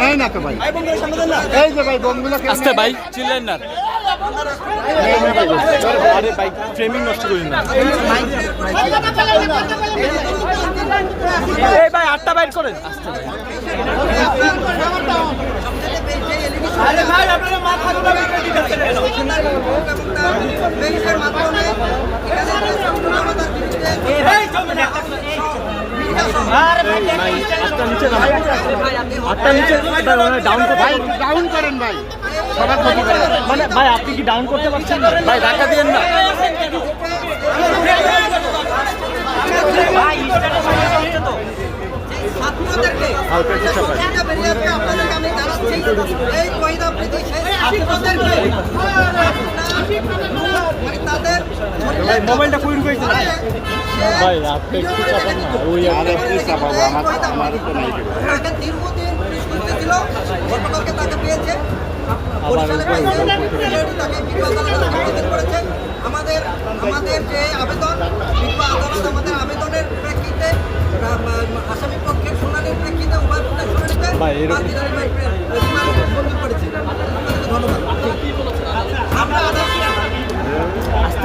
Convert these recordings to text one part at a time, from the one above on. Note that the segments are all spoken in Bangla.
নেয় না তো ভাই? এই যে ভাই বোমগুলো আস্তে ভাই চিল্লেন না। আরে ভাই ফ্রেমিং নষ্ট করি না। এই ভাই আটটা বাইট করেন। আস্তে ভাই আটটা নিচে ডাউন ভাই ডাউন করেন ভাই। সবার ক্ষতি করেন। মানে ভাই আপনি কি ডাউন করতে পারছেন ভাই ধাক্কা দিয়েন না। ছাত্রদেরকে হালকা আমি জানাচ্ছি এই নাই তাকে দীর্ঘদিন পুলিশ করেছে আমাদের আমাদের যে আবেদন বিজ্ঞ আদালত আমাদের আবেদনের প্রেক্ষিতে আসামি পক্ষের শুনানির প্রেক্ষিতে উভয় শুনানিতে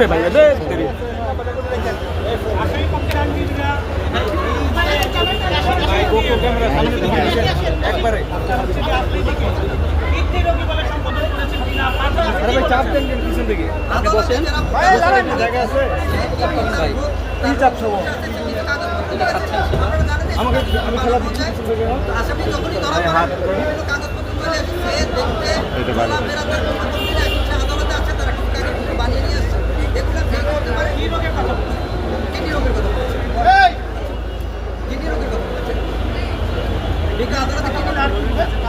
আসতে ভাই একবারে আরে ভাই জায়গা আছে ভাই আমাকে আমি পড়ে বিভিন্ন কাগজপত্র চলে আসে দেখতে এটা ভালো। চলাফেরা তার কোনো কোনো মিলে একটা আদালতে আছে তারা কিছু কাগজপত্র বানিয়ে নিয়ে আসছে এগুলো ফেক হতে পারে কি রোগের কথা কিডনি রোগের কথা বলছে কিডনি রোগের কথা বলছে বিজ্ঞ আদালতে কিডনি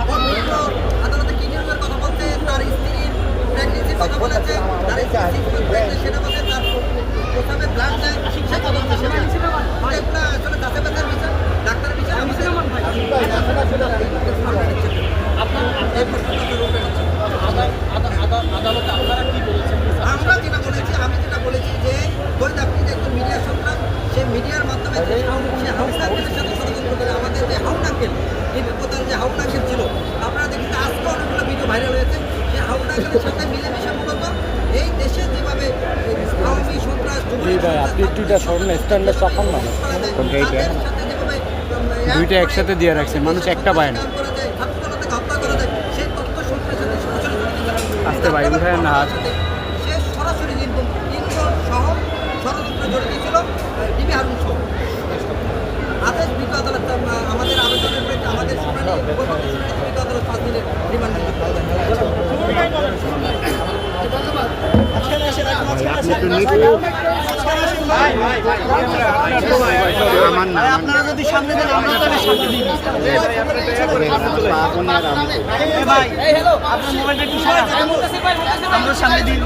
অভিজ্ঞ আদালতে কিডনি রোগের কথা বলছে তার স্ত্রীর প্রেগনেন্সির কথা বলেছে তার স্ত্রী প্রেগনেন্ট সেটা বলছে তার প্রথমে ব্লাড দেয় সে কথা বলছে সেটা এগুলো আসলে দাঁতে ব্যথার বিষয় ডাক্তারের বিষয় আমাদের এই প্রশ্নটা তো রূপে হচ্ছে। আমরা যেটা বলেছি আমি যেটা বলেছি যে আপনি যে একজন মিডিয়া সংক্রাম সেই মিডিয়ার মাধ্যমে যে হাউন সাথে ষড়যন্ত্র করে আমাদের যে হাউন আঙ্কেল এই প্রধান যে হাউন আঙ্কেল ছিল আপনারা দেখুন আজকে অনেকগুলো ভিডিও ভাইরাল হয়েছে। সেই হাউন আঙ্কেলের সাথে মিলেমিশে জি ভাই আপনি একটু এটা স্মরণ স্ট্যান্ডে চাপান না কোনটা এইটা? দুইটা একসাথে দিয়ে রাখছেন মানুষ একটা পায় না আস্তে ভাই, উঠায় না হাত। আদেশ বিজ্ঞ আদালত আমাদের আবেদনের আমাদের শুনানি বিজ্ঞ আদালত পাঁচ দিনের রিমান্ড তো নিতে আমার না আপনারা যদি সামনে দেন আমরা তাহলে সামনে দিই ভাই আপনার মোবাইলটা একটু সরান আমরা সামনে দিই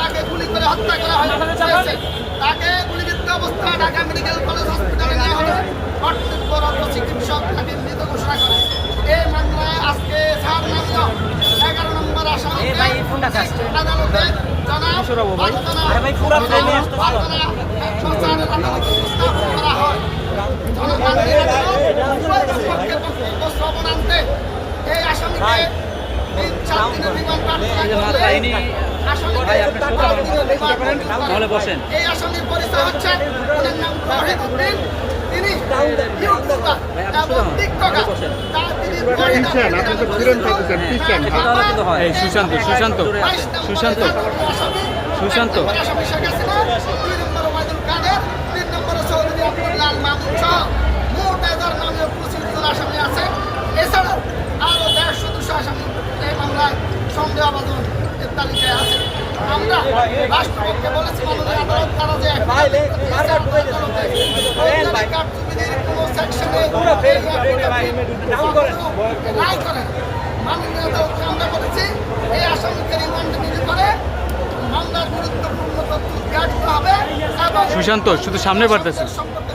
তাকে গুলি করে হত্যা করা হয়েছে তাকে গুলিবিদ্ধ অবস্থায় ঢাকা মেডিকেল কলেজ হসপিটালে নেওয়া হলে কর্তব্যরত চিকিৎসক তাকে মৃত ঘোষণা করে এই চার দিনের রিমান্ড প্রার্থনা তাহলে বসেন এই আসামির পরিচয় হচ্ছে ওনার নাম তিনি ইউটিউবার এবং টিকটকার তার তিনি পিছান আপনি তো ফিরেন পাচ্ছেন পিছান এই সুশান্ত সুশান্ত সুশান্ত সুশান্ত। আছে আমরা যে মাননীয় আমরা বলেছি এই আসামিকে রিমান্ডে নিতে পারে মামলার গুরুত্বপূর্ণ তথ্য জ্ঞাত হবে এবং সুশান্ত শুধু সামনে সম্পর্কে